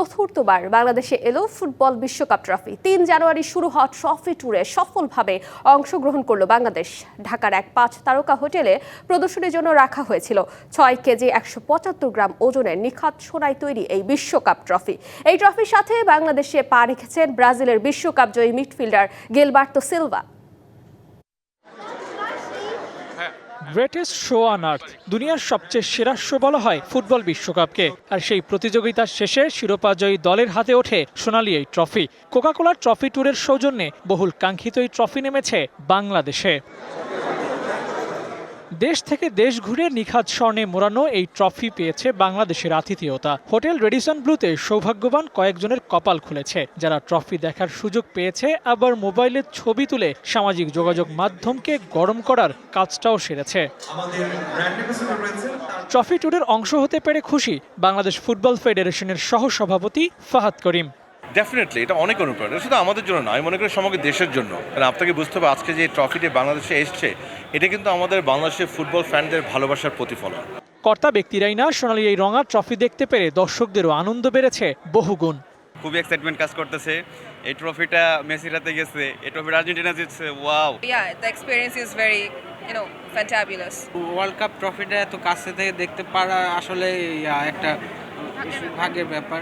চতুর্থবার বাংলাদেশে এলো ফুটবল বিশ্বকাপ ট্রফি। তিন জানুয়ারি শুরু হওয়া ট্রফি ট্যুরে সফলভাবে অংশগ্রহণ করল বাংলাদেশ। ঢাকার এক পাঁচ তারকা হোটেলে প্রদর্শনীর জন্য রাখা হয়েছিল। ছয় কেজি একশো পঁচাত্তর গ্রাম ওজনের নিখাত সোনায় তৈরি এই বিশ্বকাপ ট্রফি। এই ট্রফির সাথে বাংলাদেশে পা রেখেছেন ব্রাজিলের বিশ্বকাপ জয়ী midfielder Gilberto Silva. Greatest show on earth, দুনিয়ার সবচেয়ে সেরা শো বলা হয় ফুটবল বিশ্বকাপকে। আর সেই প্রতিযোগিতার শেষে শিরোপাজয়ী দলের হাতে ওঠে সোনালি এই ট্রফি। কোকাকোলার ট্রফি ট্যুরের সৌজন্যে বহুল কাঙ্ক্ষিত এই ট্রফি নেমেছে বাংলাদেশে। দেশ থেকে দেশ ঘুরে নিখাত স্বর্ণে মোড়ানো এই ট্রফি পেয়েছে বাংলাদেশের আতিথেয়তা। হোটেল রেডিসন ব্লুতে সৌভাগ্যবান কয়েকজনের কপাল খুলেছে যারা ট্রফি দেখার সুযোগ পেয়েছে আবার মোবাইলে ছবি তুলে সামাজিক যোগাযোগ মাধ্যমকে গরম করার কাজটাও সেরেছে। ট্রফি ট্যুরের অংশ হতে পেরে খুশি বাংলাদেশ ফুটবল ফেডারেশনের সহ সভাপতি ফাহাদ করিম। ডেফিনেটলি এটা অনেক অনুপ্রেরণা। শুধু আমাদের জন্য না আমি মনে করি সমগ্র দেশের জন্য। কারণ আপনাকে বুঝতে হবে আজকে যে ট্রফিটি বাংলাদেশে এসছে এটা কিন্তু আমাদের বাংলাদেশের ফুটবল ফ্যানদের ভালোবাসার প্রতিফলন। কর্তা ব্যক্তিরাই না সোনালী এই রঙা ট্রফি দেখতে পেরে দর্শকদেরও আনন্দ বেড়েছে বহুগুণ। খুবই এক্সাইটমেন্ট কাজ করতেছে। এই ট্রফিটা মেসির হাতে গেছে এই ট্রফিটা আর্জেন্টিনা জিতছে wow yeah, the experience is very, you know, fantabulous. World cup ট্রফিটা এত কাছে থেকে দেখতে পারা আসলে একটা ভাগ্যের ব্যাপার।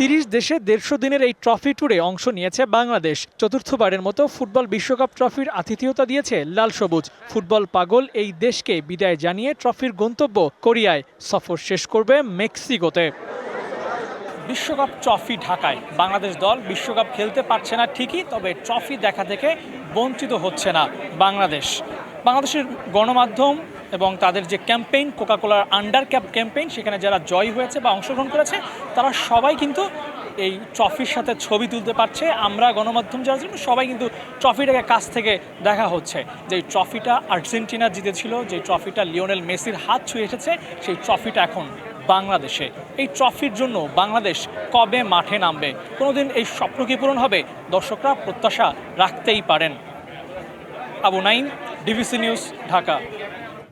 তিরিশ দেশে দেড়শো দিনের এই ট্রফি ট্যুরে অংশ নিয়েছে বাংলাদেশ। চতুর্থবারের মতো ফুটবল বিশ্বকাপ ট্রফির আতিথেয়তা দিয়েছে লাল সবুজ। ফুটবল পাগল এই দেশকে বিদায় জানিয়ে ট্রফির গন্তব্য কোরিয়ায়। সফর শেষ করবে মেক্সিকোতে। বিশ্বকাপ ট্রফি ঢাকায়। বাংলাদেশ দল বিশ্বকাপ খেলতে পারছে না ঠিকই, তবে ট্রফি দেখা থেকে বঞ্চিত হচ্ছে না বাংলাদেশ। বাংলাদেশের গণমাধ্যম এবং তাদের যে ক্যাম্পেইন, কোকাকোলার আন্ডার ক্যাপ ক্যাম্পেইন, সেখানে যারা জয় হয়েছে বা অংশগ্রহণ করেছে, তারা সবাই কিন্তু এই ট্রফির সাথে ছবি তুলতে পারছে। আমরা গণমাধ্যম যারা ছিল সবাই কিন্তু ট্রফিটাকে কাছ থেকে দেখা হচ্ছে। যে ট্রফিটা আর্জেন্টিনা জিতেছিল যে ট্রফিটা লিওনেল মেসির হাত ছুঁয়ে এসেছে, সেই ট্রফিটা এখন বাংলাদেশে। এই ট্রফির জন্য বাংলাদেশ কবে মাঠে নামবে? কোনোদিন এই স্বপ্ন কি পূরণ হবে? দর্শকরা প্রত্যাশা রাখতেই পারেন। Abu Naim DBC news, Dhaka.